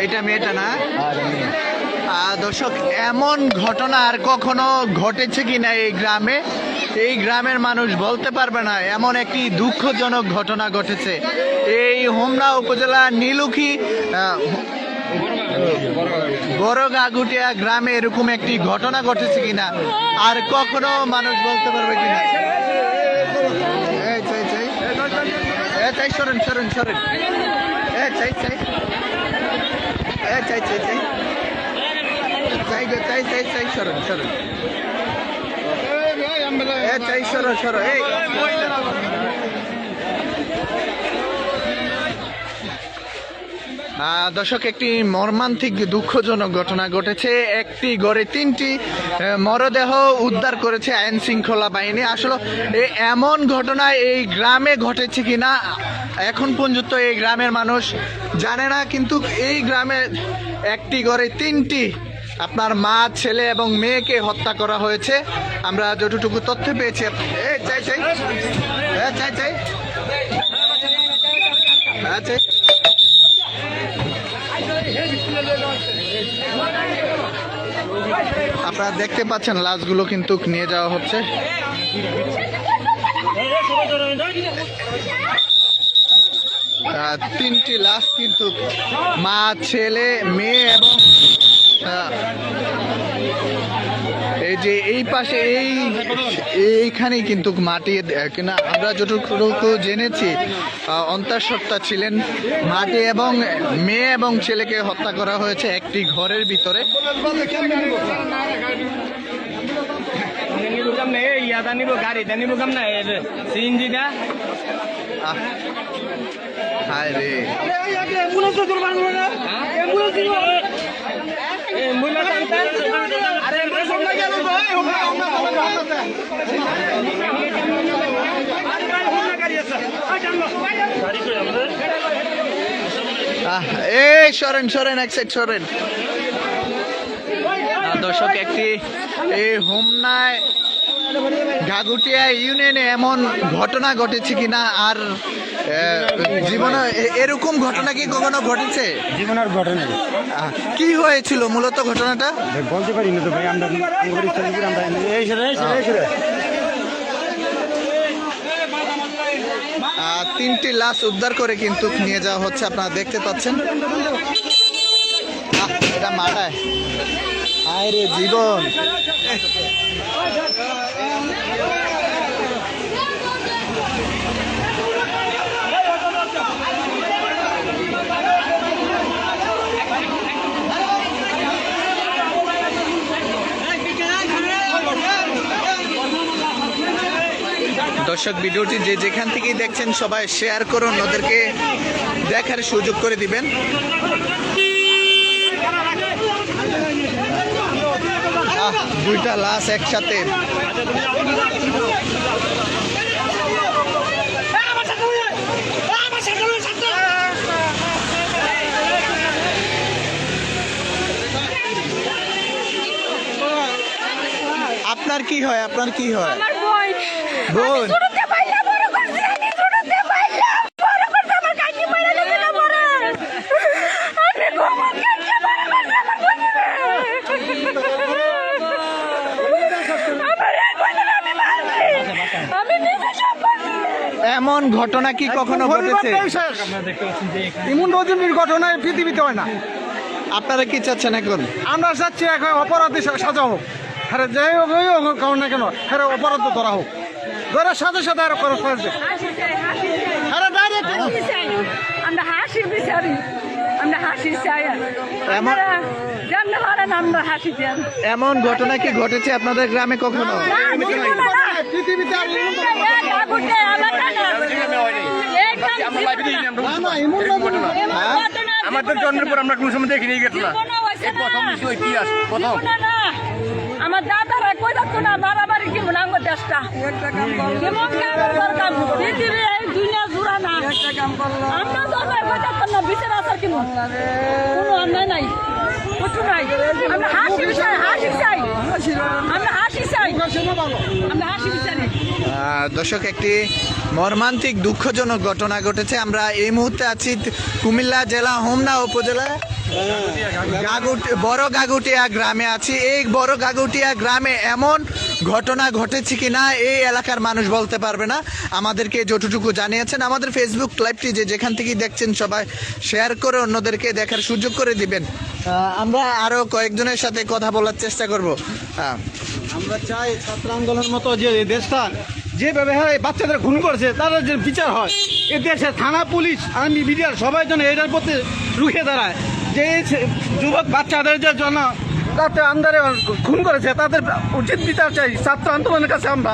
এইটা মেয়েটা না? দর্শক এমন ঘটনা আর কখনো ঘটেছে কিনা এই গ্রামে? এই গ্রামের মানুষ বলতে পারবে না এমন একটি দুঃখজনক ঘটনা ঘটেছে। এই হোমনা উপজেলা নীলুখি আহ, বড় গাগুটিয়া গ্রামে এরকম একটি ঘটনা ঘটেছে কিনা আর কখনো মানুষ বলতে পারবে কিনা চাই চাই চাই সরেন সরেন সরেন। চাই চাই চাই চাই চাই। চাই চাই চাই চাই সরেন এ চাই সরো সরো। এই। দর্শক, একটি মর্মান্তিক দুঃখজনক ঘটনা ঘটেছে। একটি গড়ে তিনটি মরদেহ উদ্ধার করেছে আইন শৃঙ্খলা বাহিনী। আসলে এমন ঘটনা এই গ্রামে ঘটেছে কি না এখন পর্যন্ত এই গ্রামের মানুষ জানে না, কিন্তু এই গ্রামে একটি গড়ে তিনটি আপনার মা, ছেলে এবং মেয়েকে হত্যা করা হয়েছে। আমরা যতটুকু তথ্য পেয়েছি চাই চাই। চাই চাই। চাই। আপনারা দেখতে পাচ্ছেন, লাশগুলো কিন্তু নিয়ে যাওয়া হচ্ছে। তিনটি লাশ কিন্তু মা, ছেলে, মেয়ে এবং এই যে এই পাশে এই এইখানেই কিন্তু মাটি কিনা আমরা যতটুকু জেনেছি অন্তঃসত্ত্বা ছিলেন মাটি এবং মেয়ে এবং ছেলেকে হত্যা করা হয়েছে একটি ঘরের ভিতরে। নিবো কাম ইয়াদা নিবো গাড়িটা নিবো কাম না? সিএনজিটা হায় রে আরে আহ, এই সরেন সরেন, এক সাইড সরেন। দর্শক, একটি এই হোমনায় ঘাগুটিয়া ইউনিয়নে এমন ঘটনা ঘটেছে কিনা আর জীবনে এরকম ঘটনা কি কখনো ঘটেছে? জীবনের ঘটনা কি হয়েছিল মূলত ঘটনাটা? বলতে পারি না তো ভাই আমরা এই সেরে এই সেরে তিনটি লাশ উদ্ধার করে কিন্তু নিয়ে যাওয়া হচ্ছে আপনারা দেখতে পাচ্ছেন। এটা মাটায় আয় রে জীবন। দর্শক ভিডিওটি যে যেখান থেকেই দেখছেন সবাই শেয়ার করুন ওদেরকে দেখার সুযোগ করে দিবেন। দুইটা লাশ একসাথে। আপনার কি হয়? আপনার কি হয়? বোন। এমন ঘটনা কি কখনো ঘটেছে এমন রজনীর ঘটনায় পৃথিবীতে হয় না আপনারা কি চাচ্ছেন এখন আমরা চাচ্ছি এখন অপরাধী সাজা হোক হ্যাঁ যাই হোক ওই হোক কারণ না কেন হ্যাঁ অপরাধ ধরা হোক ধরার সাথে সাথে আর খরচ হ্যাঁ চাই আমরা হাসি বিচারি আমরা হাসি চাই এমন- আমরা জানতে পারেন আমরা হাসি চাই এমন ঘটনা কি ঘটেছে আপনাদের গ্রামে কখনো না, পৃথিবীতে আর এমন জীবনে এক আগুনে আলাদা না। না, হ্যাঁ? আমাদের জন্মের পর আমরা কোনো সময় দেখিনি এই প্রথম প্রথম। আমার দাদারা কই থাকতো না কি মনাঙ্গ দেশটা? করতাম পৃথিবী এই দুনিয়া জুড়া না। আমরা দরকার কই থাকতো না বিচার আসার কি কোনো অন্যায় নাই কিছু নাই। আমরা হাসি চাই হাসি চাই। আমরা হাসি চাই। আমরা হাসি বিচারি। দর্শক একটি মর্মান্তিক, দুঃখজনক ঘটনা ঘটেছে। আমরা এই মুহূর্তে আছি কুমিল্লা জেলা, হোমনা উপজেলা বড় গাগুটিয়া গ্রামে আছি। এই বড় গাগুটিয়া গ্রামে এমন ঘটনা ঘটেছে কি না এই এলাকার মানুষ বলতে পারবে না। আমাদেরকে যতটুকু জানিয়েছেন, আমাদের ফেসবুক লাইভটি যে যেখান থেকেই দেখছেন সবাই শেয়ার করে অন্যদেরকে দেখার সুযোগ করে দিবেন। আমরা আরও কয়েকজনের সাথে কথা বলার চেষ্টা করব। আমরা চাই ছাত্র আন্দোলনের মতো যে দেশটা যেভাবে হ্যাঁ বাচ্চাদের খুন করেছে তারা যে বিচার হয়, এ দেশে থানা পুলিশ, আর্মি মিডিয়ার সবাই যেন এটার প্রতি রুখে দাঁড়ায়। যে যুবক বাচ্চাদের যে জন্য রাতে আন্দারে খুন করেছে, তাদের উচিত বিচার চাই, ছাত্র আন্দোলনের কাছে আমরা।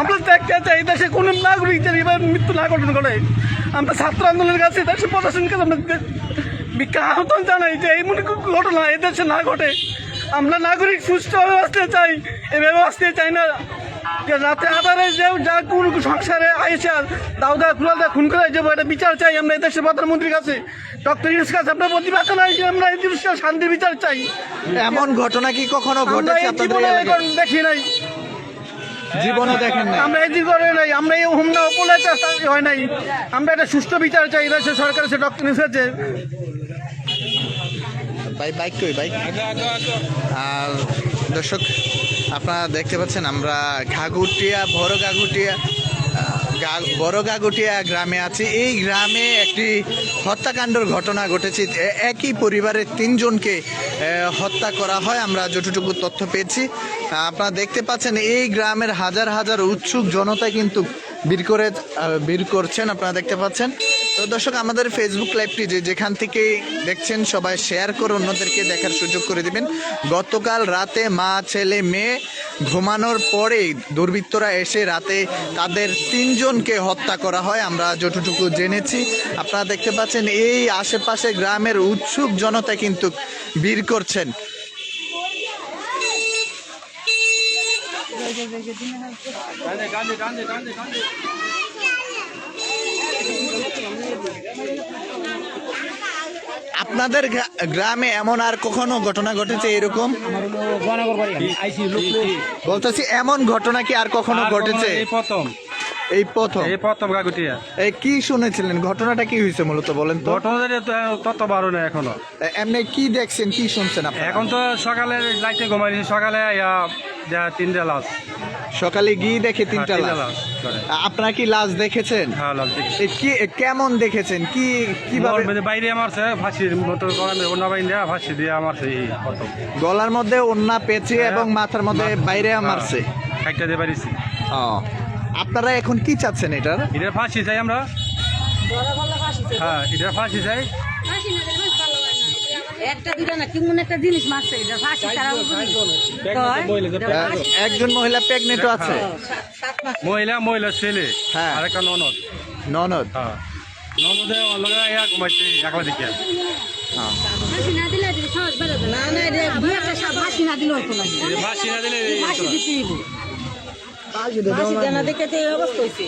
আমরা দেখতে চাই দেশে কোনো নাগরিকদের এবার মৃত্যু না ঘটনা করে আমরা ছাত্র আন্দোলনের কাছে দেশের প্রশাসনের কাছে আমরা আহ্বান জানাই যে এই মনে ঘটনা এই দেশে না ঘটে। আমরা নাগরিক সুস্থভাবে বাঁচতে চাই এভাবে বাঁচতে চাই না। যে রাতে আধারে যে যা কোন সংসারে আইসা দাউদা ফুলাদা খুন করে যাব এটা বিচার চাই আমরা এই দেশের প্রধানমন্ত্রীর কাছে। ডক্টর ইউনুস কাছে আমরা প্রতিবাদ নাই যে আমরা এই জিনিসটা শান্তি বিচার চাই। এমন ঘটনা কি কখনো ঘটেছে এখন দেখি নাই। জীবনে দেখেন না আমরা এই জীবনে নাই আমরা এই হুমনা উপলব্ধ হয় নাই। আমরা একটা সুষ্ঠু বিচার চাই এই দেশের সরকার সে ডক্টর ইউনুস কাছে। বাইক কই বাইক? আর দর্শক আপনারা দেখতে পাচ্ছেন আমরা ঘাগুটিয়া বড় গা- বড় গাগুটিয়া গ্রামে আছি। এই গ্রামে একটি হত্যাকাণ্ডর ঘটনা ঘটেছে। একই পরিবারের তিনজনকে হত্যা করা হয়। আমরা যতটুকু তথ্য পেয়েছি। আপনারা দেখতে পাচ্ছেন, এই গ্রামের হাজার হাজার উৎসুক জনতা কিন্তু বীর করে বীর করছেন। আপনারা দেখতে পাচ্ছেন তো দর্শক, আমাদের ফেসবুক লাইভটি যে যেখান থেকে দেখছেন, সবাই শেয়ার করে অন্যদেরকে দেখার সুযোগ করে দিবেন। গতকাল রাতে মা, ছেলে, মেয়ে ঘুমানোর পরেই দুর্বৃত্তরা এসে রাতে তাদের তিনজনকে হত্যা করা হয়। আমরা যতটুকু জেনেছি, আপনারা দেখতে পাচ্ছেন, এই আশেপাশে গ্রামের উৎসুক জনতা কিন্তু বীর করছেন। আপনাদের গ্রামে এমন আর কখনো ঘটনা ঘটেছে এরকম? বলতেছি এমন ঘটনা কি আর কখনো ঘটেছে? এই প্রথম। এই প্রথম? এই প্রথম গাগুটিয়া এই কি শুনেছিলেন? ঘটনাটা কি হয়েছে মূলত বলেন তো? ঘটনাদের তত বারো না এখনও। এমনি কি দেখছেন কি শুনছেন আপনারা? এখন তো সকালে লাইটে ঘুমাইছি সকালে যা তিনটা লাশ। সকালে গিয়ে দেখে হ্যাঁ, তিনটা লাশ। আপনারা কি লাশ দেখেছেন? হ্যাঁ কি কেমন দেখেছেন? কি কীভাবে বাইরে মারছে ফাঁসির মতো বাইন দেওয়া ফাঁসি দিয়ে মারছে এই গলার মধ্যে ওন্না পেঁচে হ্যাঁ। এবং মাথার মধ্যে বাইরে মারছে। একটা দিয়ে পারিছি ও আপনারা এখন কি চাচ্ছেন এটার? এটা ফাঁসি চাই আমরা। হ্যাঁ এটা ফাঁসি চাই। একটা দুটা না কেমন একটা জিনিস মারছে এটা ফাঁসি তারা একজন মহিলা প্রেগনেন্টও আছে। মহিলা মহিলা ছেলে হ্যাঁ। আর একটা ননদ। ননদ? হ্যাঁ। ননদে অলগা হ্যাঁ। না না রে দুই একটা ফাঁসি না দিলে হতো না। ফাঁসি না দিলে ফাঁসি দিতে ফাঁসি দেনা দেখে তো এই অবস্থা হয়েছে